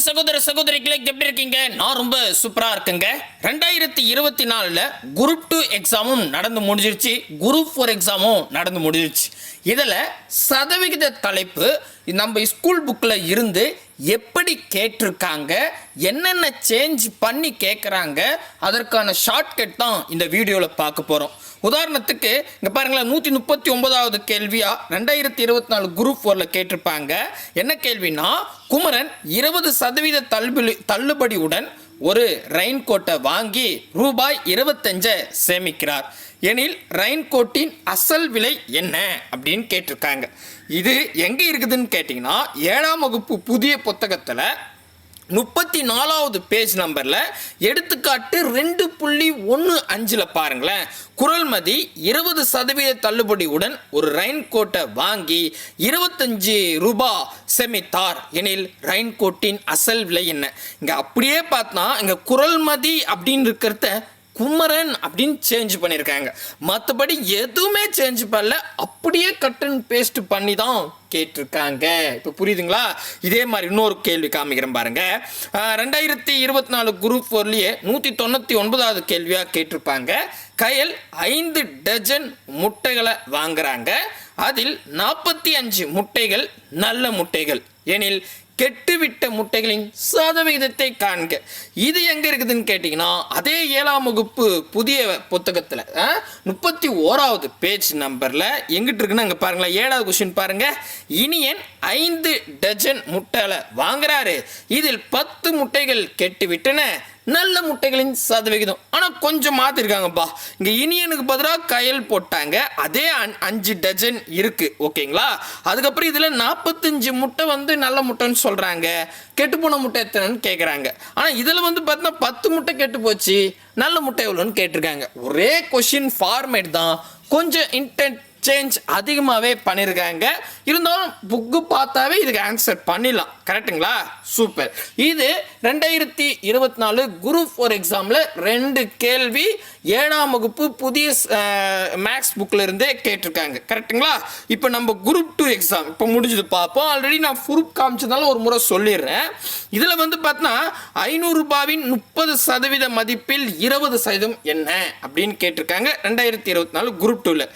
அன்பு சகோதர சகோதரிகளே எப்படி இருக்கீங்க? நான் ரொம்ப சூப்பரா இருக்குங்க. ரெண்டாயிரத்தி இருபத்தி நாலுல குரூப் டூ எக்ஸாமும் நடந்து முடிஞ்சிருச்சு. குரூப் ஃபோர் எக்ஸாமும் நடந்து முடிஞ்சிருச்சு. இதில் சதவிகித தலைப்பு நம்ம ஸ்கூல் புக்கில் இருந்து எப்படி கேட்டிருக்காங்க என்னென்ன சேஞ்ச் பண்ணி கேட்குறாங்க அதற்கான ஷார்ட்கட் தான் இந்த வீடியோவில் பார்க்க போகிறோம் உதாரணத்துக்கு இங்கே பாருங்களேன் நூற்றி முப்பத்தி ஒன்பதாவது கேள்வியாக ரெண்டாயிரத்தி இருபத்தி நாலு குரூப் ஃபோரில் கேட்டிருப்பாங்க. என்ன கேள்வினா குமரன் இருபது சதவீத தள்ளுபடி தள்ளுபடியுடன் ஒரு ரெயின் கோட்டை வாங்கி ரூபாய் இருபத்தஞ்சை சேமிக்கிறார். எனில் ரெயின் கோட்டின் அசல் விலை என்ன? அப்படின்னு கேட்டிருக்காங்க. இது எங்கே இருக்குதுன்னு கேட்டிங்கன்னா ஏழாம் வகுப்பு புதிய புத்தகத்தில் முப்பத்தி நாலாவது பேஜ் நம்பரில் எடுத்துக்காட்டு ரெண்டு புள்ளி ஒன்று அஞ்சில் பாருங்களேன். குரல்மதி இருபது சதவீத தள்ளுபடியுடன் ஒரு ரெயின் கோட்டை வாங்கி இருபத்தஞ்சு ரூபா செமித்தார். எனில் ரெயின் கோட்டின் அசல் விலை என்ன? இங்கே அப்படியே பார்த்தா இங்கே குரல்மதி அப்படின்னு இருக்கிறத குமரன் அப்படின்னு சேஞ்ச் பண்ணியிருக்காங்க மற்றபடி எதுவுமே சேஞ்ச் பண்ணல. அப்படியே கட் அண்ட் பேஸ்ட் பண்ணி தான் கேட்டிருக்காங்க. இப்போ புரியுதுங்களா? இதே மாதிரி இன்னொரு கேள்வி காமிக்கிறேன் பாருங்க. ரெண்டாயிரத்தி இருபத்தி நாலு குரூப் ஃபோர்லேயே நூற்றி தொண்ணூற்றி ஒன்பதாவது கேள்வியாக கேட்டிருப்பாங்க. கையல் ஐந்து டஜன் முட்டைகளை வாங்குறாங்க. அதில் நாற்பத்தி அஞ்சு முட்டைகள் நல்ல முட்டைகள். எனில் கெட்டுவிட்ட முட்டைகளின் சதவிகிதத்தை காண்க. இது எங்க இருக்குதுன்னு கேட்டிங்கன்னா அதே ஏழாம் வகுப்பு புதிய புத்தகத்தில் முப்பத்தி ஓராவது பேஜ் நம்பரில் எங்கிட்டு இருக்குன்னு அங்கே பாருங்களேன். ஏழாவது கொஸ்டின் பாருங்க. இனியன் ஐந்து டஜன் முட்டைகளை வாங்குறாரு. இதில் பத்து முட்டைகள் கெட்டு விட்டன நல்ல முட்டைகளின் சதவிகிதம். ஆனால் கொஞ்சம் மாற்றிருக்காங்கப்பா இங்கே இனியனுக்கு பதிலாக கயல் போட்டாங்க. அதே அஞ்சு டஜன் இருக்குது ஓகேங்களா? அதுக்கப்புறம் இதில் நாற்பத்தஞ்சு முட்டை வந்து நல்ல முட்டைன்னு சொல்கிறாங்க கெட்டுப்போன முட்டை எத்தனைன்னு கேட்குறாங்க ஆனால் இதில் வந்து பார்த்தீங்கன்னா பத்து முட்டை கெட்டு போச்சு. நல்ல முட்டை எவ்வளோன்னு கேட்டிருக்காங்க. ஒரே கொஷின் ஃபார்மேட் தான். கொஞ்சம் இன்டென்ட் சேஞ்ச் அதிகமாகவே பண்ணியிருக்காங்க இருந்தாலும் புக்கு பார்த்தாவே இதுக்கு ஆன்சர் பண்ணிடலாம். கரெக்ட்டுங்களா சூப்பர் இது ரெண்டாயிரத்தி இருபத்தி நாலு குரூப் ஃபோர் எக்ஸாமில் ரெண்டு கேள்வி ஏழாம் வகுப்பு புதிய மேக்ஸ் புக்கில் இருந்தே கேட்டிருக்காங்க. கரெக்ட்டுங்களா இப்போ நம்ம குரூப் டூ எக்ஸாம் இப்போ முடிஞ்சது பார்ப்போம் ஆல்ரெடி நான் ப்ரூஃப் காமிச்சதால ஒரு முறை சொல்லிடுறேன். இதில் வந்து பார்த்தோன்னா ஐநூறு ரூபாவின் முப்பது சதவீத மதிப்பில் இருபது சதவீதம் என்ன? அப்படின்னு கேட்டிருக்காங்க. ரெண்டாயிரத்தி இருபத்தி நாலு குரூப் டூவில்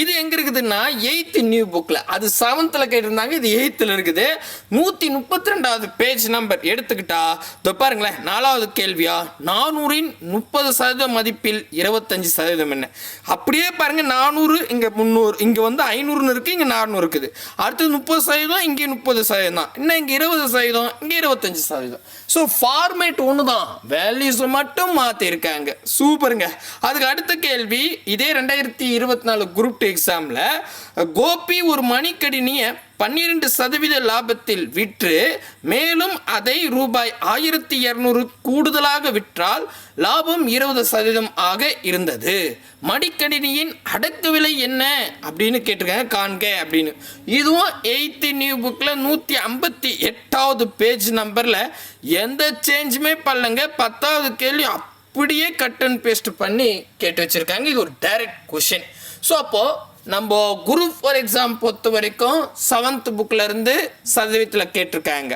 இது எங்கே இருக்குதுன்னா எயித்து நியூ புக்கில் அது செவன்த்தில் கேட்டிருந்தாங்க இது எயித்தில் இருக்குது. நூற்றி முப்பத்தி ரெண்டாவது பேஜ் நம்பர் எடுத்துக்கிட்டா இதோ பாருங்களேன் நாலாவது கேள்வியா? நானூறின் முப்பது சதவீத மதிப்பில் இருபத்தஞ்சு சதவீதம் என்ன? அப்படியே பாருங்கள் நானூறு இங்கே முந்நூறு இங்கே வந்து ஐநூறுன்னு இருக்குது இங்கே நானூறு இருக்குது. அடுத்தது முப்பது சதவீதம் இங்கே முப்பது சதவீதம் தான். இன்னும் இங்கே இருபது சதவீதம் இங்கே இருபத்தஞ்சு சதவீதம். ஸோ ஃபார்மேட் ஒன்று தான். வேல்யூஸை மட்டும் மாற்றிருக்காங்க சூப்பருங்க அதுக்கு அடுத்த கேள்வி இதே ரெண்டாயிரத்தி இருபத்தி நாலு குரூப் டூ எக்ஸாமில் கோபி ஒரு மணிக்கடினியை பன்னிரண்டு சதவீத லாபத்தில் விற்று மேலும் அதை ரூபாய் ஆயிரத்தி இரநூறு கூடுதலாக விற்றால் லாபம் இருபது சதவீதம் ஆக இருந்தது. மடிக்கணினியின் அடக்கு விலை என்ன? அப்படின்னு கேட்டிருக்காங்க காண்க அப்படின்னு. இதுவும் எயித்து நியூ புக்கில் நூற்றி ஐம்பத்தி எட்டாவது பேஜ் நம்பரில் எந்த சேஞ்சுமே பண்ணலங்க. பத்தாவது கேள்வி அப்படியே கட் அண்ட் பேஸ்ட் பண்ணி கேட்டு வச்சுருக்காங்க. இது ஒரு டைரக்ட் கொஷின் ஸோ அப்போது நம்ம குரூப் ஃபார் எக்ஸாம் பொறுத்த வரைக்கும் செவன்த் புக்கிலேருந்து சதவீதத்தில் கேட்டிருக்காங்க.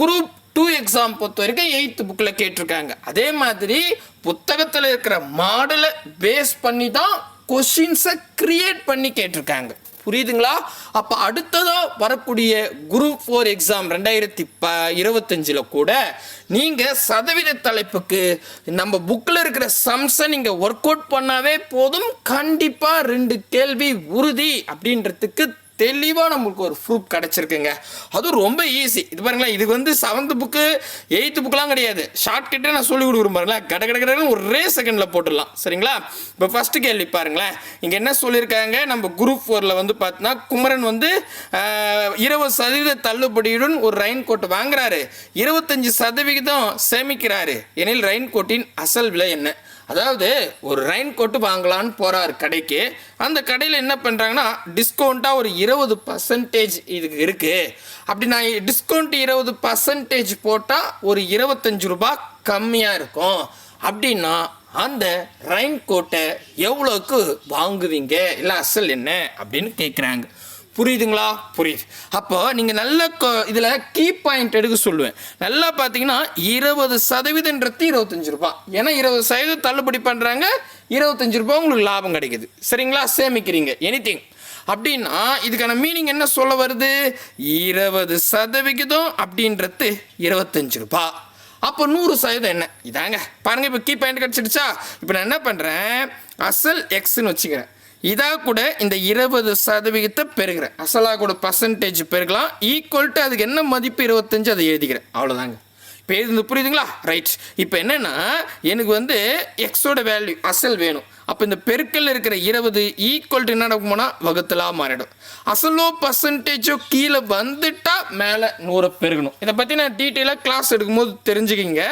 குரூப் டூ எக்ஸாம் பொறுத்த வரைக்கும் எயித்து புக்கில் கேட்டிருக்காங்க. அதே மாதிரி புத்தகத்தில் இருக்கிற மாடலை பேஸ் பண்ணி தான் கொஷின்ஸை க்ரியேட் பண்ணி கேட்டிருக்காங்க. புரியுதுங்களா? அப்போ அடுத்ததாக வரக்கூடிய குரூப் ஃபோர் எக்ஸாம் ரெண்டாயிரத்தி ப இருபத்தஞ்சில் கூட நீங்கள் சதவீத தலைப்புக்கு நம்ம புக்கில் இருக்கிற சம்ஸை நீங்கள் ஒர்க் அவுட் பண்ணாவே போதும். கண்டிப்பாக ரெண்டு கேள்வி உறுதி அப்படின்றதுக்கு தெளிவாக நம்மளுக்கு ஒரு ப்ரூஃப் கிடச்சிருக்குங்க. அதுவும் ரொம்ப ஈஸி இது பாருங்களேன் இது வந்து செவன்த் புக்கு எயித்து புக்கெலாம் கிடையாது. ஷார்ட்கட்டே நான் சொல்லி கொடுக்குறேன் பாருங்களேன். கட கட கடன்னு ஒரே செகண்டில் போட்டுடலாம். சரிங்களா? இப்போ ஃபஸ்ட்டு கேள்வி பாருங்களேன். இங்கே என்ன சொல்லியிருக்காங்க? நம்ம குரூப் ஃபோரில் வந்து பார்த்தீங்கன்னா குமரன் வந்து இருபது சதவீத தள்ளுபடியுடன் ஒரு ரெயின் கோட் வாங்குறாரு. இருபத்தஞ்சி சதவிகிதம் சேமிக்கிறாரு. எனில் ரெயின் கோட்டின் அசல் விலை என்ன? அதாவது ஒரு ரெயின் கோட்டு வாங்கலான்னு போகிறார் கடைக்கு. அந்த கடையில் என்ன பண்ணுறாங்கன்னா டிஸ்கவுண்ட்டாக ஒரு இருபது பர்சன்டேஜ் இதுக்கு இருக்குது அப்படி நான் டிஸ்கவுண்ட் இருபது பர்சன்டேஜ் போட்டால் ஒரு இருபத்தஞ்சு ரூபா கம்மியாக இருக்கும். அப்படின்னா அந்த ரெயின் கோட்டை எவ்வளோக்கு வாங்குவீங்க? இல்லை அசல் என்ன? அப்படின்னு கேட்குறாங்க புரியுதுங்களா? புரியுது. அப்போ நீங்கள் நல்ல இதில் கீ பாயிண்ட் எடுக்க சொல்லுவேன். நல்லா பார்த்தீங்கன்னா இருபது சதவீதன்றது இருபத்தஞ்சு ரூபா. ஏன்னா இருபது சதவீதம் தள்ளுபடி பண்ணுறாங்க இருபத்தஞ்சு ரூபா உங்களுக்கு லாபம் கிடைக்குது. சரிங்களா? சேமிக்கிறீங்க. எனிதிங் அப்படின்னா இதுக்கான மீனிங் என்ன சொல்ல வருது? இருபது சதவிகிதம் அப்படின்றது இருபத்தஞ்சு ரூபா. அப்போ நூறு சதவீதம் என்ன? இதாங்க. பாருங்க இப்போ கீ பாயிண்ட் கிடச்சிடுச்சா? இப்போ நான் என்ன பண்ணுறேன் அசல் எக்ஸ்ன்னு வச்சுக்கிறேன். இதாக கூட இந்த இருபது சதவிகிதத்தை பெருகிறேன் அசலாக கூட பர்சன்டேஜ் பெருகலாம் ஈக்குவல் டு அதுக்கு என்ன மதிப்பு இருபத்தஞ்சு அதை எழுதிக்கிறேன். அவ்வளோதாங்க இப்போ இது புரியுதுங்களா? ரைட் இப்போ என்னென்னா எனக்கு வந்து எக்ஸோட வேல்யூ அசல் வேணும். அப்போ இந்த பெருக்கல்ல இருக்கிற இருபது ஈக்குவல் டு என்ன நடக்குமோனா வகுத்தலாக மாறிடும். அசலோ பர்சன்டேஜோ கீழே வந்துட்டா மேலே நூறை பெருகணும். இதை பற்றி நான் டீட்டெயிலாக கிளாஸ் எடுக்கும்போது தெரிஞ்சுக்கிங்க.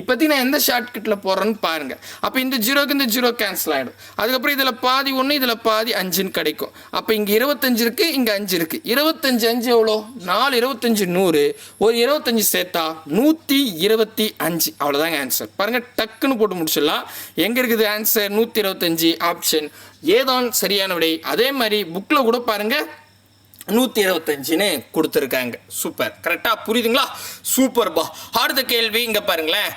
இப்போதைக்கு நான் எந்த ஷார்ட்கட்டில் போடுறேன்னு பாருங்கள் அப்போ இந்த ஜீரோக்கு இந்த ஜீரோ கேன்சல் ஆகிடும் அதுக்கப்புறம் இதில் பாதி ஒன்று இதில் பாதி அஞ்சுன்னு கிடைக்கும். அப்போ இங்கே இருபத்தஞ்சு இருக்குது இங்கே அஞ்சு இருக்குது இருபத்தஞ்சு அஞ்சு எவ்வளோ? நாலு இருபத்தஞ்சு நூறு. ஒரு இருபத்தஞ்சு சேர்த்தா நூற்றி இருபத்தி அஞ்சு. அவ்வளோதாங்க ஆன்சர் பாருங்கள் டக்குன்னு போட்டு முடிச்சிடலாம். எங்கே இருக்குது ஆன்சர் நூற்றி இருபத்தஞ்சு. ஆப்ஷன் ஏதான் சரியான விடை. அதே மாதிரி புக்கில் கூட பாருங்கள் நூற்றி இருபத்தஞ்சுன்னு கொடுத்துருக்காங்க. சூப்பர் கரெக்டாக புரியுதுங்களா? சூப்பர் பா. அடுத்த கேள்வி இங்கே பாருங்களேன்.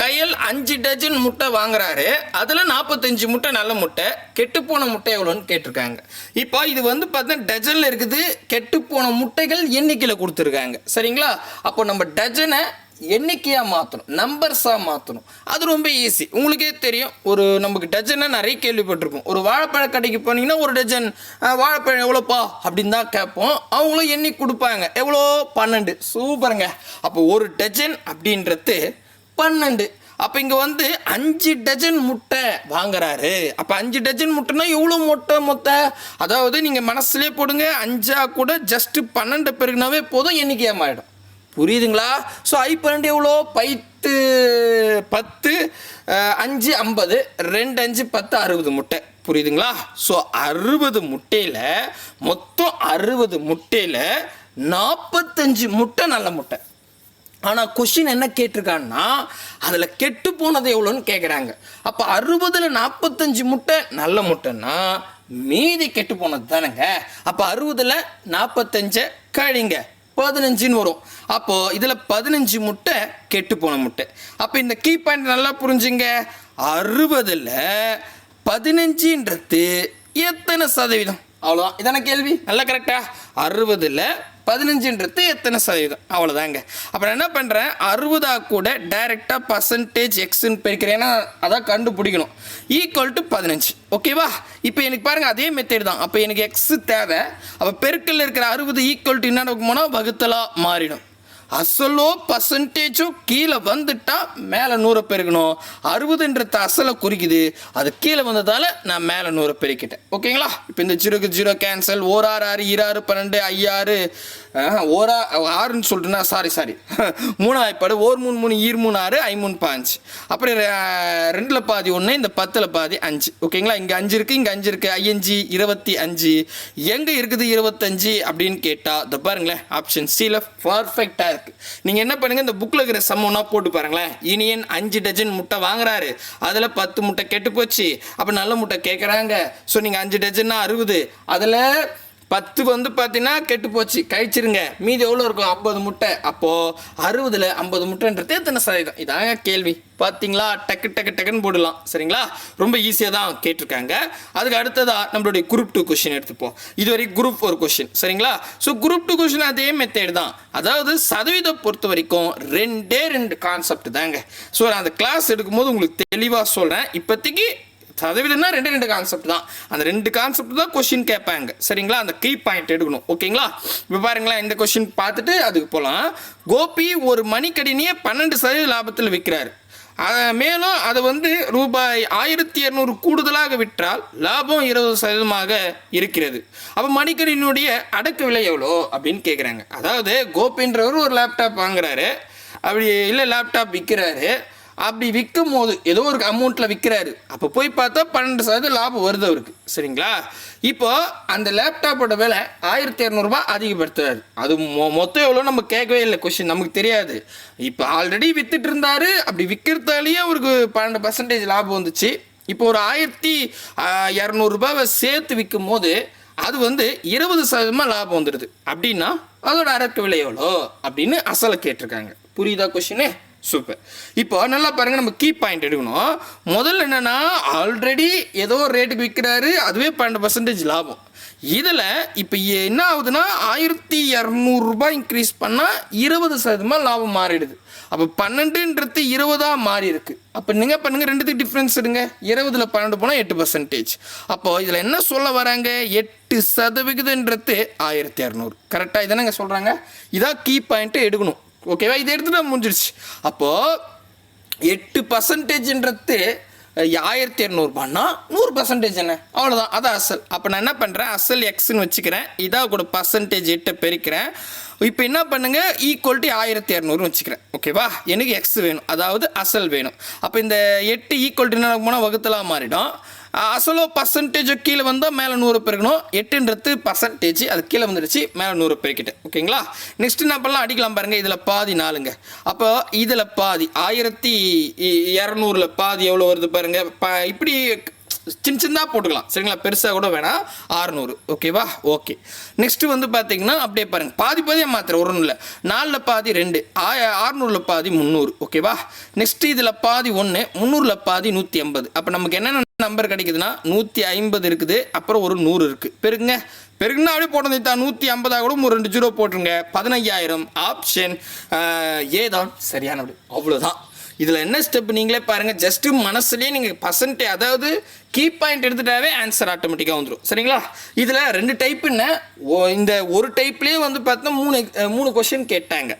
கையில் அஞ்சு டஜன் முட்டை வாங்குறாரு. அதில் நாற்பத்தஞ்சு முட்டை நல்ல முட்டை. கெட்டுப்போன முட்டை எவ்வளோன்னு கேட்டிருக்காங்க. இப்போ இது வந்து பார்த்தீங்கன்னா டஜனில் இருக்குது. கெட்டுப்போன முட்டைகள் எண்ணிக்கையில் கொடுத்துருக்காங்க. சரிங்களா? அப்போ நம்ம டஜனை எண்ணிக்கையாக மாற்றணும் நம்பர்ஸாக மாற்றணும் அது ரொம்ப ஈஸி உங்களுக்கே தெரியும் ஒரு நமக்கு டஜன்னா நிறைய கேள்விப்பட்டிருப்போம். ஒரு வாழைப்பழ கடைக்கு போனீங்கன்னா ஒரு டஜன் வாழைப்பழம் எவ்வளோப்பா? அப்படின்னு தான் கேட்போம். அவங்களும் எண்ணி கொடுப்பாங்க. எவ்வளோ? பன்னெண்டு. சூப்பருங்க. அப்போ ஒரு டஜன் அப்படின்றது பன்னெண்டு. அப்போ இங்கே வந்து அஞ்சு டஜன் முட்டை வாங்குறாரு. அப்போ அஞ்சு டஜன் முட்டைனா எவ்வளோ முட்டை மொத்த? அதாவது நீங்கள் மனசுலேயே போடுங்க அஞ்சா கூட ஜஸ்ட்டு பன்னெண்டு பெருகுனாவே போதும் எண்ணிக்கையாக மாறிடும் புரியுதுங்களா? ஸோ ஐ பன்னெண்டு எவ்வளோ? பைத்து பத்து அஞ்சு ஐம்பது ரெண்டு அஞ்சு பத்து அறுபது முட்டை. புரியுதுங்களா? ஸோ அறுபது முட்டையில் மொத்தம் அறுபது முட்டையில் நாற்பத்தஞ்சு முட்டை நல்ல முட்டை. ஆனால் கொஷின் என்ன கேட்டிருக்கான்னா அதில் கெட்டு போனது எவ்வளோன்னு கேட்குறாங்க அப்போ அறுபதில் நாற்பத்தஞ்சு முட்டை நல்ல முட்டைன்னா மீதி கெட்டு போனது தானேங்க. அப்போ அறுபதில் நாற்பத்தஞ்சை கழிங்க. பதினஞ்சுன்னு வரும். அப்போது இதில் பதினஞ்சு முட்டை கெட்டு போன முட்டை. அப்போ இந்த கீ பாயிண்ட் நல்லா புரிஞ்சுங்க. அறுபதில் பதினஞ்சுன்றது எத்தனை சதவீதம்? அவ்வளோதான் இதான கேள்வி? நல்லா கரெக்டா அறுபதில் பதினஞ்சுன்றது எத்தனை சதவீதம்? அவ்வளோதாங்க அப்புறம் என்ன பண்ணுறேன் அறுபதா கூட டைரெக்டாக பர்சன்டேஜ் எக்ஸ்ன்னு பிரிக்கிறேன். ஏன்னா அதான் கண்டுபிடிக்கணும். ஈக்குவல் டு பதினஞ்சு. ஓகேவா இப்போ எனக்கு பாருங்கள் அதே மெத்தேட் தான். அப்போ எனக்கு எக்ஸு தேவை. அப்போ பெருக்கல்ல இருக்கிற அறுபது ஈக்குவல் டு என்ன போனால் வகுத்தலாக மாறிடும். அசலோ பர்சன்டேஜோ கீழே வந்துட்டால் மேலே நூறை பெருக்கணும். அறுபதுன்றது அசலை குறிக்குது. அது கீழே வந்ததால் நான் மேலே நூறை பெருக்கிட்டேன். ஓகேங்களா? இப்போ இந்த ஜீரோக்கு ஜீரோ கேன்சல் ஓர் ஆறு ஆறு இராறு பன்னெண்டு ஐயாறு ஓரா ஆறுன்னு சொல்லிட்டுனா சாரி சாரி மூணு வாய்ப்பாடு ஓர் மூணு மூணு ஈர் மூணு ஆறு ஐ மூணு பாஞ்சு. அப்புறம் ரெண்டில் பாதி ஒன்று இந்த பத்தில் பாதி அஞ்சு. ஓகேங்களா? இங்கே அஞ்சு இருக்குது இங்கே அஞ்சு இருக்குது ஐயஞ்சு இருபத்தி அஞ்சு. எங்கே இருக்குது இருபத்தஞ்சு அப்படின்னு கேட்டால் இந்த பாருங்களேன் ஆப்ஷன் சியில் பர்ஃபெக்டாக இருக்குது நீங்கள் என்ன பண்ணுங்கள் இந்த புக்கில் இருக்கிற சம்மம்னா போட்டு பாருங்களேன். இனியன் அஞ்சு டஜன் முட்டை வாங்குறாரு. அதில் பத்து முட்டை கெட்டு போச்சு. அப்போ நல்ல முட்டை கேட்குறாங்க ஸோ நீங்கள் அஞ்சு டஜன்னா அறுபது. அதில் பத்து வந்து பார்த்தீங்கன்னா கெட்டு போச்சு. கழிச்சிருங்க. மீதி எவ்வளோ இருக்கும்? ஐம்பது முட்டை. அப்போது அறுபதில் ஐம்பது முட்டைன்றது எத்தனை சதவீதம்? இதாங்க கேள்வி. பார்த்தீங்களா டக்கு டக்கு டக்குன்னு போடலாம். சரிங்களா? ரொம்ப ஈஸியாக தான் கேட்டிருக்காங்க. அதுக்கு அடுத்ததாக நம்மளுடைய குரூப் டூ கொஷின் எடுத்துப்போம். இது வரைக்கும் குரூப் ஒரு கொஷின் சரிங்களா? ஸோ குரூப் டூ கொஷின் அதே மெத்தேட் தான். அதாவது சதவீதம் பொறுத்த வரைக்கும் ரெண்டே ரெண்டு கான்செப்ட் தாங்க. ஸோ நான் அந்த கிளாஸ் எடுக்கும்போது உங்களுக்கு தெளிவாக சொல்கிறேன் இப்போதைக்கு சதவீதம்னா ரெண்டு ரெண்டு கான்செப்ட் தான். அந்த ரெண்டு கான்செப்ட் தான் கொஷின் கேட்பாங்க. சரிங்களா? அந்த கீ பாயிண்ட் எடுக்கணும். ஓகேங்களா? இப்போ பாருங்களேன் இந்த கொஷின் பார்த்துட்டு அதுக்கு போகலாம் கோபி ஒரு மணிக்கடினியை பன்னெண்டு சதவீத லாபத்தில் விற்கிறாரு மேலும் அதை வந்து ரூபாய் ஆயிரத்தி இரநூறு கூடுதலாக விற்றால் லாபம் இருபது சதவீதமாக இருக்கிறது. அப்போ மணிக்கடினுடைய அடக்கு விலை எவ்வளோ அப்படின்னு கேட்குறாங்க அதாவது கோபின்றவர் ஒரு லேப்டாப் வாங்குறாரு. அப்படி இல்லை லேப்டாப் விற்கிறாரு அப்படி விற்கும் போது ஏதோ ஒரு அமௌண்ட்டில் விற்கிறாரு அப்போ போய் பார்த்தா பன்னெண்டு சதவீதம் லாபம் வருது அவருக்கு. சரிங்களா? இப்போ அந்த லேப்டாப்போட விலை ஆயிரத்தி இரநூறுபா அதிகப்படுத்துறாரு. அது மொ மொத்தம் எவ்வளோ நம்ம கேட்கவே இல்லை. கொஷின் நமக்கு தெரியாது. இப்போ ஆல்ரெடி விற்றுட்டு இருந்தார். அப்படி விற்கிறதாலேயே அவருக்கு பன்னெண்டு பர்சன்டேஜ் லாபம் வந்துச்சு. இப்போ ஒரு ஆயிரத்தி இரநூறுபாவை சேர்த்து விற்கும் போது அது வந்து இருபது சதவீதமாக லாபம் வந்துடுது அப்படின்னா அதோட அரக்கு விலை எவ்வளோ? அப்படின்னு அசலை கேட்டிருக்காங்க. புரியுதா கொஷினு சூப்பர் இப்போ நல்லா பாருங்க நம்ம கீ பாயிண்ட் எடுக்கணும். முதல்ல என்னன்னா ஆல்ரெடி ஏதோ ஒரு ரேட்டுக்கு விற்கிறாரு அதுவே பன்னெண்டு பர்சன்டேஜ் லாபம். இதில் இப்போ என்ன ஆகுதுன்னா ஆயிரத்தி இரநூறுபா இன்க்ரீஸ் பண்ணால் இருபது சதவீதமாக லாபம் மாறிடுது. அப்போ பன்னெண்டுன்றது இருபதாக மாறி இருக்கு. அப்போ நீங்கள் பண்ணுங்கள் ரெண்டுத்துக்கு டிஃப்ரென்ஸ் எடுங்க. இருபதுல பன்னெண்டு போனால் எட்டு பர்சன்டேஜ் அப்போது இதில் என்ன சொல்ல வராங்க? எட்டு சதவிகிதன்றது ஆயிரத்தி இரநூறு. கரெக்டாக இதானங்க சொல்கிறாங்க இதான் கீ பாயிண்ட்டு எடுக்கணும். ஓகேவா இதை எடுத்துகிட்டு முடிஞ்சிருச்சு. அப்போது எட்டு பர்சன்டேஜ்ன்றது ஆயிரத்தி இரநூறுபான்னா நூறு பர்சன்டேஜ் என்ன? அவ்வளோதான் அதான் அசல். அப்போ நான் என்ன பண்ணுறேன் அசல் எக்ஸ்ன்னு வச்சுக்கிறேன். இதாக கூட பர்சன்டேஜ் எட்டை பெருக்கிறேன். இப்போ என்ன பண்ணுங்க? ஈக்குவல் டு ஆயிரத்தி இரநூறுன்னு வச்சுக்கிறேன். ஓகேவா எனக்கு எக்ஸ் வேணும். அதாவது அசல் வேணும். அப்போ இந்த எட்டு ஈக்குவல் டு என்ன போனால் வகுத்தலாக மாறிடும். அசலோ பர்சன்டேஜ் கீழே வந்தால் மேலே நூறு பெருக்கணும். எட்டுன்றது பர்சன்டேஜ் அது கீழே வந்துடுச்சு மேலே நூறு பெருக்கிட்டு. ஓகேங்களா? நெக்ஸ்ட் என்ன பண்ணலாம் அடிக்கலாம் பாருங்கள் இதில் பாதி நாலுங்க. அப்போ இதில் பாதி ஆயிரத்தி இரநூறுல பாதி எவ்வளோ வருது பாருங்க. இப்படி சின்ன சின்னதாக போட்டுக்கலாம். சரிங்களா? பெருசாக கூட வேணாம் ஆறுநூறு. ஓகேவா? ஓகே. நெக்ஸ்ட்டு வந்து பார்த்தீங்கன்னா அப்படியே பாருங்கள் பாதி பாதியாக மாத்திரம் ஒரு இல்லை. நாலில் பாதி ரெண்டு ஆய ஆறுநூறில் பாதி முந்நூறு. ஓகேவா? நெக்ஸ்ட்டு இதில் பாதி ஒன்று முந்நூறில் பாதி நூற்றி ஐம்பது அப்போ நமக்கு என்னென்ன நம்பர் கிடைக்குதுன்னா நூற்றி ஐம்பது இருக்குது அப்புறம் ஒரு நூறு இருக்குது பெருங்க பெருங்கன்னா அப்படியே போட்டு தான் நூற்றி ஐம்பதாக கூட ஒரு ரெண்டு ஜீரோ போட்டுருங்க. பதினையாயிரம் ஆப்ஷன் ஏதான் சரியான அவ்வளோதான் இதில் என்ன ஸ்டெப் நீங்களே பாருங்கள் ஜஸ்ட்டு மனசுலேயே நீங்கள் பர்சன்டே அதாவது கீ பாயிண்ட் எடுத்துட்டாவே ஆன்சர் ஆட்டோமேட்டிக்காக வந்துடும் சரிங்களா? இதில் ரெண்டு டைப் ஓ இந்த ஒரு டைப்லேயே வந்து பார்த்தா மூணு மூணு கொஷின் கேட்டாங்க.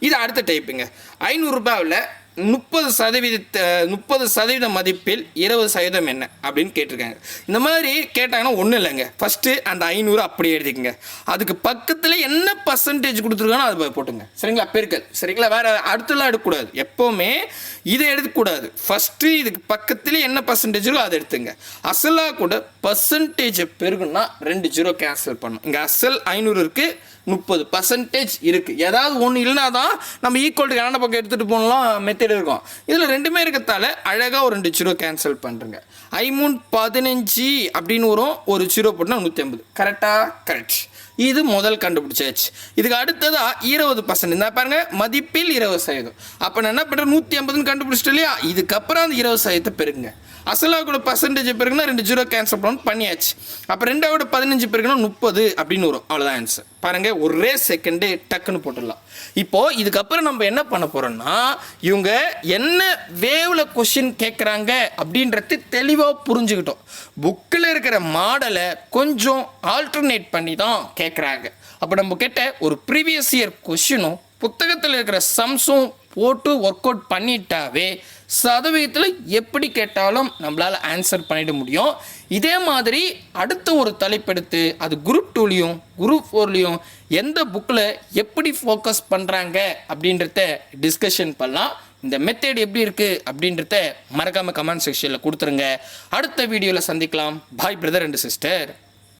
இது அடுத்த டைப்புங்க ஐநூறுரூபாவில் முப்பது சதவீத முப்பது சதவீத மதிப்பில் இருபது சதவீதம் என்ன அப்படின்னு கேட்டிருக்காங்க. இந்த மாதிரி கேட்டாங்கன்னா ஒன்றும் இல்லைங்க. ஃபஸ்ட்டு அந்த ஐநூறு அப்படியே எழுதிக்கங்க. அதுக்கு பக்கத்தில் என்ன பர்சன்டேஜ் கொடுத்துருக்கானோ அதை போட்டுங்க. சரிங்களா? பெருக்கல். சரிங்களா? வேறு அடுத்தலாம் எடுக்கக்கூடாது. எப்போவுமே இதை எடுக்கக்கூடாது. ஃபஸ்ட்டு இதுக்கு பக்கத்தில் என்ன பர்சன்டேஜ் இருக்கோ அதை எடுத்துங்க. அசலாக கூட பர்சன்டேஜை பெருகுன்னா ரெண்டு ஜீரோ கேன்சல் பண்ணும். இங்கே அசல் ஐநூறு இருக்குது முப்பது பர்சன்டேஜ் இருக்குது ஏதாவது ஒன்று இல்லைனா தான் நம்ம ஈக்குவல் டு பக்கம் எடுத்துகிட்டு போகலாம் மெத்தட் இருக்கும். இதில் ரெண்டுமே இருக்கிறதால அழகாக ஒரு ரெண்டு ஜீரோ கேன்சல் பண்ணுறங்க ஐமூன் பதினஞ்சு அப்படின்னு வரும். ஒரு ஜீரோ போட்டால் நூற்றி ஐம்பது. கரெக்டாக கரெக்ட் இது முதல் கண்டுபிடிச்சாச்சு. இதுக்கு அடுத்ததா இருபது பர்சன்ட் இந்த பாருங்க மதிப்பில் இருபது சதவீதம். அப்போ நான் என்ன பண்ணுறேன் நூற்றி ஐம்பதுன்னு கண்டுபிடிச்சிட்டு இல்லையா? இதுக்கப்புறம் அந்த இருபது சதவீதத்தை பெருங்க அசலாக கூட பர்சன்டேஜ் பிறகுனா ரெண்டு ஜீரோ கேன்சல் பண்ணணும் பண்ணியாச்சு. அப்போ ரெண்டாவோட பதினஞ்சு பிறகுனா முப்பது அப்படின்னு வரும். அவ்வளோதான் ஆன்சர் பாருங்கள் ஒரே செகண்டு டக்குன்னு போட்டுடலாம். இப்போது இதுக்கப்புறம் நம்ம என்ன பண்ண போகிறோம்னா இவங்க என்ன வேவில் கொஷின் கேட்குறாங்க அப்படின்றது தெளிவாக புரிஞ்சுக்கிட்டோம். புக்கில் இருக்கிற மாடலை கொஞ்சம் ஆல்டர்னேட் பண்ணி தான் கேட்குறாங்க அப்போ நம்ம கிட்ட ஒரு ப்ரீவியஸ் இயர் கொஷினும் புத்தகத்தில் இருக்கிற சம்ஸும் போட்டு ஒர்க் அவுட் பண்ணிட்டாவே சதவீதத்தில் எப்படி கேட்டாலும் நம்மளால் ஆன்சர் பண்ணிட முடியும். இதே மாதிரி அடுத்த ஒரு தலைப்பெடுத்து அது குரூப் டூலையும் குரூப் ஃபோர்லேயும் எந்த புக்கில் எப்படி ஃபோக்கஸ் பண்ணுறாங்க அப்படின்றத டிஸ்கஷன் பண்ணலாம். இந்த மெத்தேட் எப்படி இருக்குது அப்படின்றத மறக்காமல் கமெண்ட் செக்ஷனில் கொடுத்துருங்க. அடுத்த வீடியோவில் சந்திக்கலாம். பாய் பிரதர் அண்ட் சிஸ்டர்